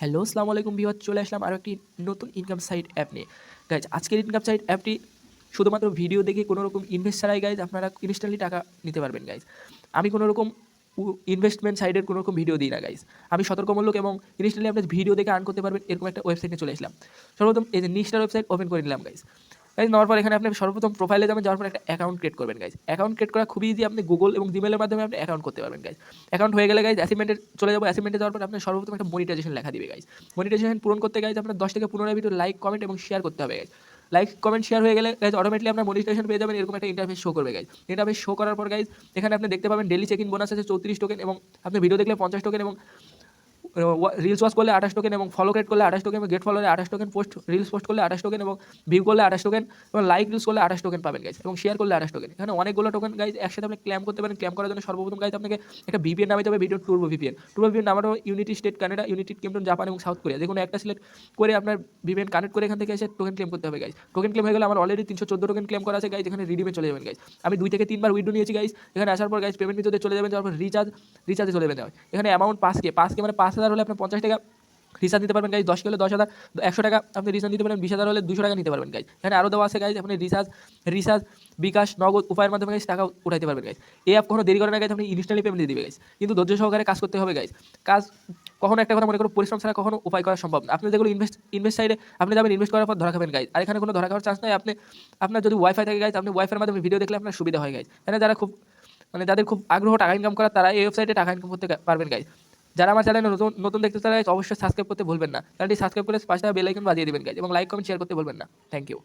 Hello আসসালামু আলাইকুম বিহার চলে আসলাম আরও একটি নতুন ইনকাম সাইট অ্যাপ নিয়ে। গাইজ আজকের ইনকাম সাইট অ্যাপটি শুধুমাত্র ভিডিও দেখে কোনো রকম ইনভেস্ট ছাড়াই গাইজ আপনারা ইনস্ট্যান্টলি টাকা নিতে পারবেন গাইজ আমি কোনো রকম ইনভেস্টমেন্ট সাইডের কোনো রকম ভিডিও দিই না গাইজ আমি সতর্কমূলক এবং ইনস্ট্যান্টলি আপনার ভিডিও দেখে আর্ন করতে পারবেন, এরকম একটা ওয়েবসাইটে চলে আসলাম। সর্বপ্রথম এই যে নিস্টার ওয়েবসাইট ওপেন করে নিলাম গাইজ গাইজ নেওয়ার পর এখানে আপনি সর্বপ্রথম প্রোফাইলে যাবেন, যাওয়ার পর একটা অ্যাকাউন্ট ক্রিয়েট করবেন গাইজ অ্যাকাউন্ট ক্রিয়েট করা খুবই ইজি আপনি গুগল এবং জিমেলের মাধ্যমে আপনি অ্যাকাউন্ট করতে পারবেন গাইজ অ্যাকাউন্ট হয়ে গেলে গাইজ অ্যাসিমেন্টে চলে যাব। অ্যাসিমেন্টে যাওয়ার পর আপনার সর্বপ্রথম একটা মনিটাইজেশন লেখা দিবে গাইজ মনিটাইজেশন পূরণ করতে গাইজ আপনার দশ থেকে পনেরো ভিডিও লাইক কমেন্ট এবং শেয়ার করতে হবে গাইজ লাইক কমেন্ট শেয়ার হয়ে গেলে গাইজ অটোমেটিকলি আপনার মনিটাইজেশন পেয়ে যাবেন। এরকম একটা ইন্টারফেস শো করবে গাইজ ইন্টারফেস শো করার পর গাইজ এখানে আপনি দেখতে পাবেন ডেলি চেক ইন বোনাস আছে, চৌত্রিশ টোকেন এবং আপনি ভিডিও দেখলে পঞ্চাশ টোকেন এবং রিলস ওয়াচ করলে আঠাশ টোকেন এবং ফলো ক্রেট করলে আঠাশ টোকেন এবং গেট ফলোরে আঠাশ টোকেন পোস্ট রিলস পোস্ট করলে আঠাশ টোকেন এবং ভিউ করলে আঠাশ টোকেন এবং লাইক রিলস করলে আঠাশ টোকেন পাবেন গাইজ এবং শেয়ার করলে আঠাশ টোকেন এখানে অনেকগুলো টোকেন গাইজ একসাথে আপনি ক্ল্যাম করতে পারেন। ক্ল্যাম করার জন্য সর্বপ্রথম গাইজ আপনাকে একটা ভিপিএন নামাইতে হবে video turbo VPN turbo VPN নামানো unity state Canada United Kingdom Japan এবং সাউথ কোরিয়া যে কোনো একটা সিলেক্ট করে আপনার ভিপিএন কানেক্ট করে এখান থেকে এসে টোকেন ক্লেম করতে হবে গাইজ টোকেন ক্লেম হয়ে গেলে আমার অলরেডি তিনশো চোদ্দ টোকেন ক্লেম করা আছে গাইজ এখানে রিডিমে চলে যাবেন গাইজ আমি দুই থেকে তিনবার উইডো নিয়েছি গাইজ এখানে আসার পর গাইজ পেমেন্ট ভিতরে চলে যাবেন, যাওয়ার পর রিচার্জ রিচার্জে চলে যাবেন এখানে অ্যামাউন্ট পাঁচ কে পাঁচ কে মানে পাঁচ হাজার হলে আপনার পঞ্চাশ টাকা রিচার্জ নিতে পারবেন গাইজ দশ কিলো দশ হাজার, একশো টাকা আপনি রিচার্জ নিতে পারেন বিশ হাজার হলে দুশো টাকা নিতে পারবেন গাইজ এখানে আরও দেওয়া আছে গাইজ আপনি রিচার্জ রিচার্জ বিকাশ, নগদ, উপায়ের মাধ্যমে গাইজ টাকা উঠাইতে পারবেন গাইজ এই অ্যাপ কখনো দেরি করে না গাইজ আপনি ইনস্ট্যান্টলি পেমেন্ট দিয়ে দিবে গাইজ কিন্তু ধৈর্য সহকারে কাজ করতে হবে গাইজ কাজ কখনো একটা কথা মনে করো, পরিশ্রম ছাড়া কখনো উপায় করা সম্ভব না। আপনি যেগুলো ইনভেস্ট ইনভেস্ট সাইডে আপনি যাবেন ইনভেস্ট করার পর ধরা খাবেন গাইজ আর এখানে কোনো ধরা খাওয়ার চান্স নাই। আপনি, আপনার যদি ওয়াইফাই থাকে গাইজ আপনি ওয়াইফাইয়ের মাধ্যমে ভিডিও দেখলে আপনার সুবিধা হয় গাইজ এখানে যারা খুব মানে যাদের খুব আগ্রহ টাকা ইনকাম করা তারা এই ওয়েবসাইটে টাকা ইনকাম করতে পারবেন গাইজ যারা আমার চ্যানেলে নতুন নতুন দেখতে চান অবশ্যই সাবস্ক্রাইব করতে ভুলবেন না। চ্যানেলটি সাবস্ক্রাইব করে পাশে বেল আইকন বাজিয়ে দেবেন গাইজ এবং লাইক কমেন্ট শেয়ার করতে ভুলবেন না। Thank you